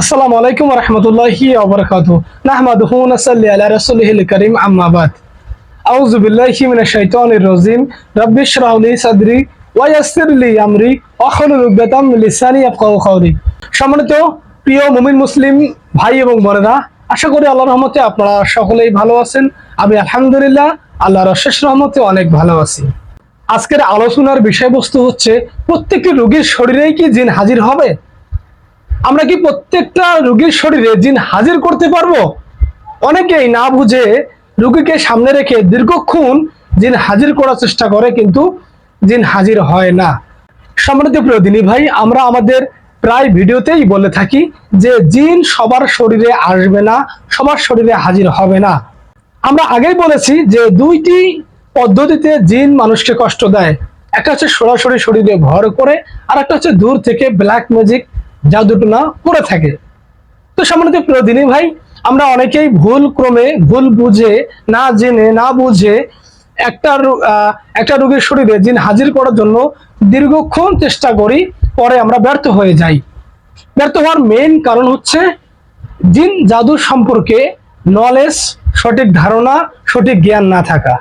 আসসালামু আলাইকুম রহমতুল্লাহি ওবরকাত নাহমাদুহু নাসাল্লি আলা রাসূলিহিল কারীম, আম্মা বাদ। আউযু বিল্লাহি মিনাশ শাইতানির রাজিম। রাব্বি ইশরাহ লি সাদরি ওয়া ইয়াসসির লি আমরি ওয়াহলুল উকদাতাম মিন লিসানি ইয়াফকাহু কাওলি সম্মানিত প্রিয় মুমিন মুসলিম ভাই এবং বোনেরা, আশা করি আল্লাহর রহমতে আপনারা সকলেই ভালো আছেন। আমি আলহামদুলিল্লাহ আল্লাহর অশেষ রহমতে অনেক ভালো আছি। আজকের আলোচনার বিষয়বস্তু হচ্ছে, প্রত্যেকটি রোগীর শরীরেই কি জিন হাজির হবে? আমরা কি প্রত্যেকটা রোগীর শরীরে জিন হাজির করতে পারব? অনেকেই না বুঝে রুগীকে সামনে রেখে দীর্ঘক্ষণ জিন হাজির করার চেষ্টা করে, কিন্তু জিন হাজির হয় না। সম্মানিত প্রিয় দিনী ভাই, আমরা আমাদের প্রায় ভিডিওতেই বলে থাকি যে জিন সবার শরীরে আসবে না, সবার শরীরে হাজির হবে না। আমরা আগেই বলেছি যে দুইটি পদ্ধতিতে জিন মানুষকে কষ্ট দেয়। একটা হচ্ছে সরাসরি শরীরে ভর করে আর একটা হচ্ছে দূর থেকে ব্ল্যাক ম্যাজিক জাদুটনা করে থাকে। তো সম্মানিত দিনী ভাই, আমরা অনেকেই ভুল ক্রমে ভুল বুঝে, না জেনে, না বুঝে একটা একটা রোগীর শরীরে জিন হাজির করার জন্য দীর্ঘক্ষণ চেষ্টা করি, পরে আমরা ব্যর্থ হয়ে যাই। ব্যর্থ হওয়ার মেইন কারণ হচ্ছে জিন জাদু সম্পর্কে নলেজ সঠিক ধারণা, সঠিক জ্ঞান না থাকা।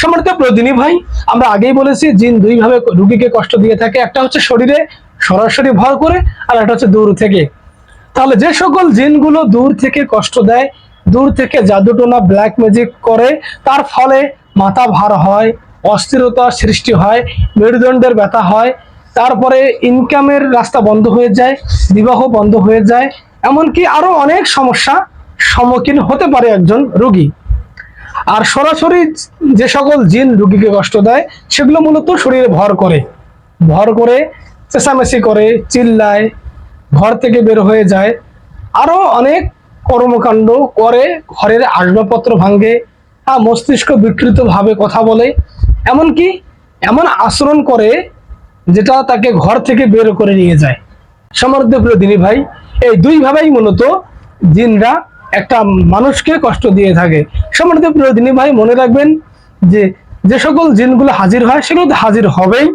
সম্মানিত প্রদিনী ভাই, আমরা আগেই বলেছি জিন দুইভাবে রুগীকে কষ্ট দিয়ে থাকে, একটা হচ্ছে শরীরে সরাসরি ভর করে আর একটা হচ্ছে দূর থেকে। তাহলে যে সকল জিনগুলো দূর থেকে কষ্ট দেয়, দূর থেকে জাদুটোনা ব্ল্যাক ম্যাজিক করে, তার ফলে মাথা ভার হয়, অস্থিরতা সৃষ্টি হয়, মেরুদণ্ডের ব্যথা হয়, তারপরে ইনকামের রাস্তা বন্ধ হয়ে যায়, বিবাহ বন্ধ হয়ে যায়, এমনকি আরও অনেক সমস্যা সম্মুখীন হতে পারে একজন রুগী। আর সরাসরি যে সকল জিন রুগীকে কষ্ট দেয়, সেগুলো মূলত শরীরে ভর করে। ভর করে চেঁচামেচি করে, চিল্লায়, ঘর থেকে বের হয়ে যায়। আরও অনেক কর্মকাণ্ড করে, ঘরের আসবাবপত্র ভাঙে হ্যাঁ মস্তিষ্ক বিকৃত ভাবে কথা বলে। এমনকি এমন আচরণ করে যেটা তাকে ঘর থেকে বের করে নিয়ে যায়। সমর্থ প্রিয় দিনী ভাই, এই দুই ভাবেই মূলত জিনরা একটা মানুষকে কষ্ট দিয়ে থাকে। সমর্থ প্রিয় দিনী ভাই, মনে রাখবেন যে যে সকল জিনগুলো হাজির হয়, সেগুলো তো হাজির হবেই।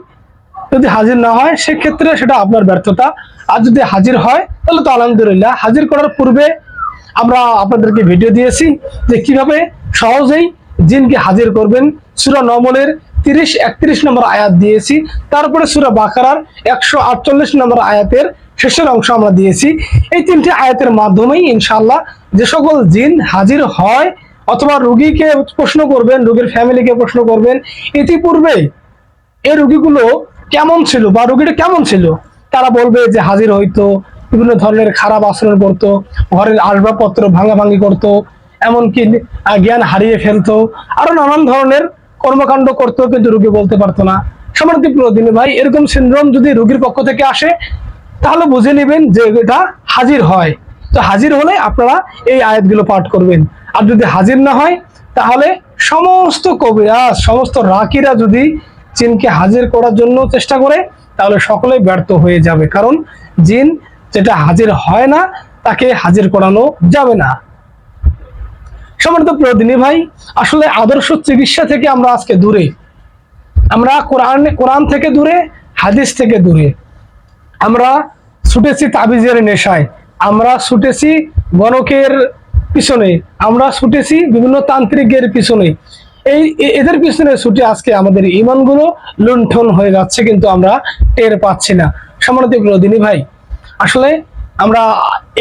যদি হাজির না হয়, সেক্ষেত্রে সেটা আপনার ব্যর্থতা। আর যদি হাজির হয়, তাহলে তো আলহামদুলিল্লাহ। হাজির করার পূর্বে আমরা আপনাদেরকে ভিডিও দিয়েছি যে কীভাবে সহজেই জিনকে হাজির করবেন। সুরা নমলের তিরিশ, একত্রিশ নম্বর আয়াত দিয়েছি। তারপরে সুরা বাকারার একশো আটচল্লিশ নম্বর আয়াতের শেষের অংশ আমরা দিয়েছি। এই তিনটি আয়াতের মাধ্যমেই ইনশাল্লাহ যে সকল জিন হাজির হয় অথবা রুগীকে প্রশ্ন করবেন, রুগীর ফ্যামিলিকে প্রশ্ন করবেন ইতিপূর্বে এই রুগীগুলো কেমন ছিল? বা রুগীটা কেমন ছিল? তারা বলবে যে হাজির হইতো, বিভিন্ন ধরনের খারাপ আচরণ করতো, ঘরের আসবাবপত্র ভাঙাভাঙি করতো, এমনকি জ্ঞান হারিয়ে ফেলতো, আরও নানান ধরনের কর্মকাণ্ড করতো, কিন্তু রুগী বলতে পারতো না। সমানতি প্রদিনে ভাই, এরকম সিন্ড্রোম যদি রুগীর পক্ষ থেকে আসে, তাহলে বুঝে নেবেন যে এটা হাজির হয়। তো হাজির হলে আপনারা এই আয়াতগুলো পাঠ করবেন। আর যদি হাজির না হয়, তাহলে সমস্ত কবিরাজ সমস্ত রাকিরা যদি জিনকে হাজির করার জন্য চেষ্টা করে, তাহলে সকলেই ব্যর্থ হয়ে যাবে। কারণ জিন যেটা হাজির হয় না, তাকে হাজির করানো যাবে না। সম্মানিত প্রদিনী ভাই, আসলে আদর্শ চিকিৎসা থেকে আমরা আজকে দূরে। আমরা কোরআন কোরআন থেকে দূরে, হাদিস থেকে দূরে। আমরা ছুটেছি তাবিজের নেশায়, আমরা ছুটেছি গণকের পিছনে, আমরা ছুটেছি বিভিন্ন তান্ত্রিকের পিছনে। এই এদের পিছনে ছুটে আজকে আমাদের ইমানগুলো লুণ্ঠন হয়ে যাচ্ছে কিন্তু আমরা টের পাচ্ছি না। সম্মানিত দিনী ভাই, আসলে আমরা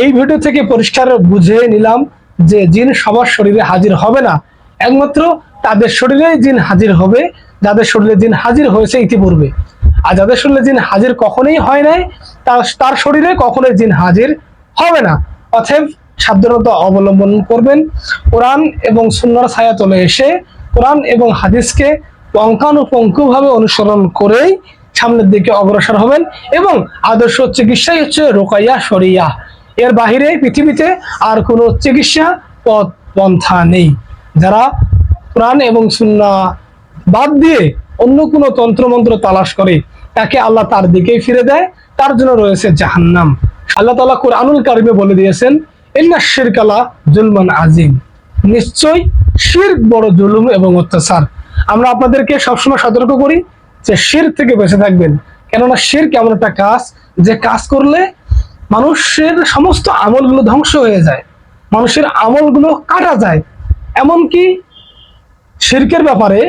এই ভিডিও থেকে পরিষ্কার বুঝে নিলাম যে জিন সবার শরীরে হাজির হবে না। একমাত্র তাদের শরীরে জিন হাজির হবে, যাদের শরীরে জিন হাজির হয়েছে ইতিপূর্বে। আর যাদের শরীরে জিন হাজির কখনোই হয় নাই, তার তার শরীরে কখনোই জিন হাজির হবে না। অতএব সাবধানতা অবলম্বন করবেন। কোরআন এবং সুন্নার ছায়া তলে এসে কোরআন এবং হাদিসকে পঙ্কানুপঙ্কুভাবে অনুসরণ করেই সামনের দিকে অগ্রসর হবেন এবং আদর্শ চিকিৎসাই হচ্ছে রোকাইয়া সরিয়া এর বাহিরে পৃথিবীতে আর কোনো চিকিৎসা পথ পন্থা নেই। যারা কোরআন এবং সুন্না বাদ দিয়ে অন্য কোনো তন্ত্রমন্ত্র তালাশ করে, তাকে আল্লাহ তার দিকেই ফিরে দেয়, তার জন্য রয়েছে জাহান্নাম। আল্লাহ তাআলা কোরআনুল কারিমে বলে দিয়েছেন ইন্না শিরকালা জুলমান আজিম নিশ্চয় শিরক বড় জুলুম এবং অত্যাচার। আমরা আপনাদেরকে সবসময় সতর্ক করি যে শির থেকে বেঁচে থাকবেন। কেননা শির কেমন একটা কাজ, যে কাজ করলে মানুষের সমস্ত আমলগুলো ধ্বংস হয়ে যায়, মানুষের আমলগুলো কাটা যায়। এমনকি শিরকের ব্যাপারে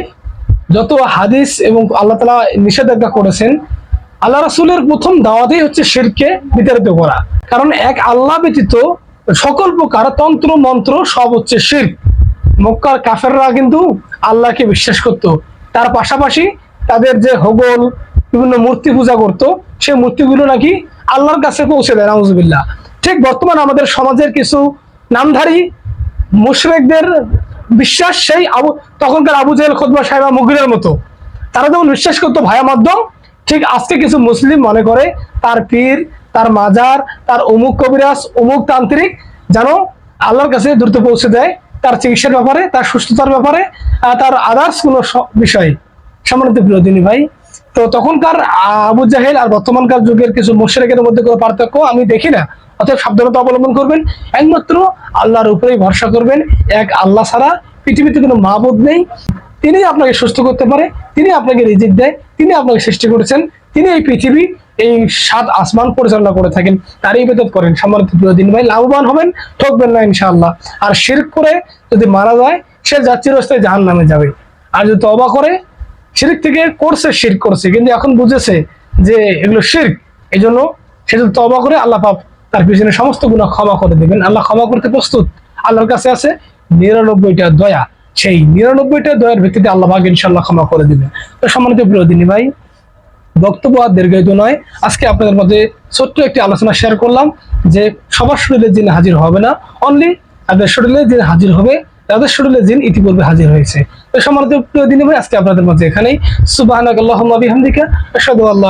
যত হাদিস এবং আল্লাহ তালা নিষেধাজ্ঞা করেছেন, আল্লাহ রাসুলের প্রথম দাওয়াতেই হচ্ছে শিরকে বিতাড়িত করা। কারণ এক আল্লাহ ব্যতীত সকল প্রকার তন্ত্র, মন্ত্র সব হচ্ছে শির মক্কার কাফেররা কিন্তু আল্লাহকে বিশ্বাস করত। তার পাশাপাশি তাদের যে হগল বিভিন্ন মূর্তি পূজা করত সেই মূর্তিগুলো নাকি আল্লাহর কাছে পৌঁছে দেয়, নাউজুবিল্লাহ। ঠিক বর্তমান আমাদের সমাজের কিছু নামধারী মুশরেকদের বিশ্বাস সেই আবু, তখনকার আবু জাহেল খোদবা সাহেবা মুগিরের মতো। তারা যেমন বিশ্বাস করতো ভায়া মাধ্যম, ঠিক আজকে কিছু মুসলিম মনে করে তার পীর তার মাজার, তার অমুক কবিরাজ, অমুক তান্ত্রিক যেন আল্লাহর কাছে দ্রুত পৌঁছে দেয় তার চিকিৎসার ব্যাপারে, তার সুস্থতার ব্যাপারে তার আদার্স কোনো বিষয়। সম্মানিত প্রিয় দিনী ভাই, তো তখনকার আবু জাহেল আর বর্তমানকার যুগের কিছু মুশরিকের মধ্যে কোনো পার্থক্য আমি দেখি না। অর্থাৎ সাবধানতা অবলম্বন করবেন। একমাত্র আল্লাহর উপরেই ভরসা করবেন। এক আল্লাহ ছাড়া পৃথিবীতে কোনো মাহবুদ নেই। তিনি আপনাকে সুস্থ করতে পারে তিনি আপনাকে রিজিক দেয় তিনি আপনাকে সৃষ্টি করেছেন। তিনি এই পৃথিবী, এই সাত আসমান পরিচালনা করে থাকেন, তারই ইবাদত করেন সম্মানিত দিন ভাই, লাভবান হবেন, ঠকবেন না ইনশাআল্লাহ। আর শিরক করে যদি মারা যায়, সে যাত্রী রাস্তায় জাহান নামে যাবে। আর যদি তবা করে, শিরিক থেকে করছে, শিরক করছে, কিন্তু এখন বুঝেছে যে এগুলো শিরক। এই জন্য সে যদি তবা করে, আল্লাহ পাপ তার পিছনে সমস্ত গুণা ক্ষমা করে দেবেন। আল্লাহ ক্ষমা করতে প্রস্তুত। আল্লাহর কাছে আছে নিরানব্বইটা দয়া। সেই নিরানব্বইটা দয়ার ভিত্তিতে আল্লাহ পাক ইনশাল্লাহ ক্ষমা করে দিবেন। তো সম্মানিত প্রিয় দিনী ভাই বক্তব্য আর দীর্ঘায়িত নয়। আজকে আপনাদের মধ্যে ছোট্ট একটি আলোচনা শেয়ার করলাম যে সবার শরীরে জিন হাজির হবে না অনলি তাদের শরীরে জিন হাজির হবে, তাদের শরীরে জিন ইতিপূর্বে হাজির হয়েছে। তো সম্মানিত প্রিয় দিনী ভাই, আজকে আপনাদের মাঝে এখানেই। সুবহানাক আল্লাহুম্মা বিহামদিকা, আশহাদু আল্লা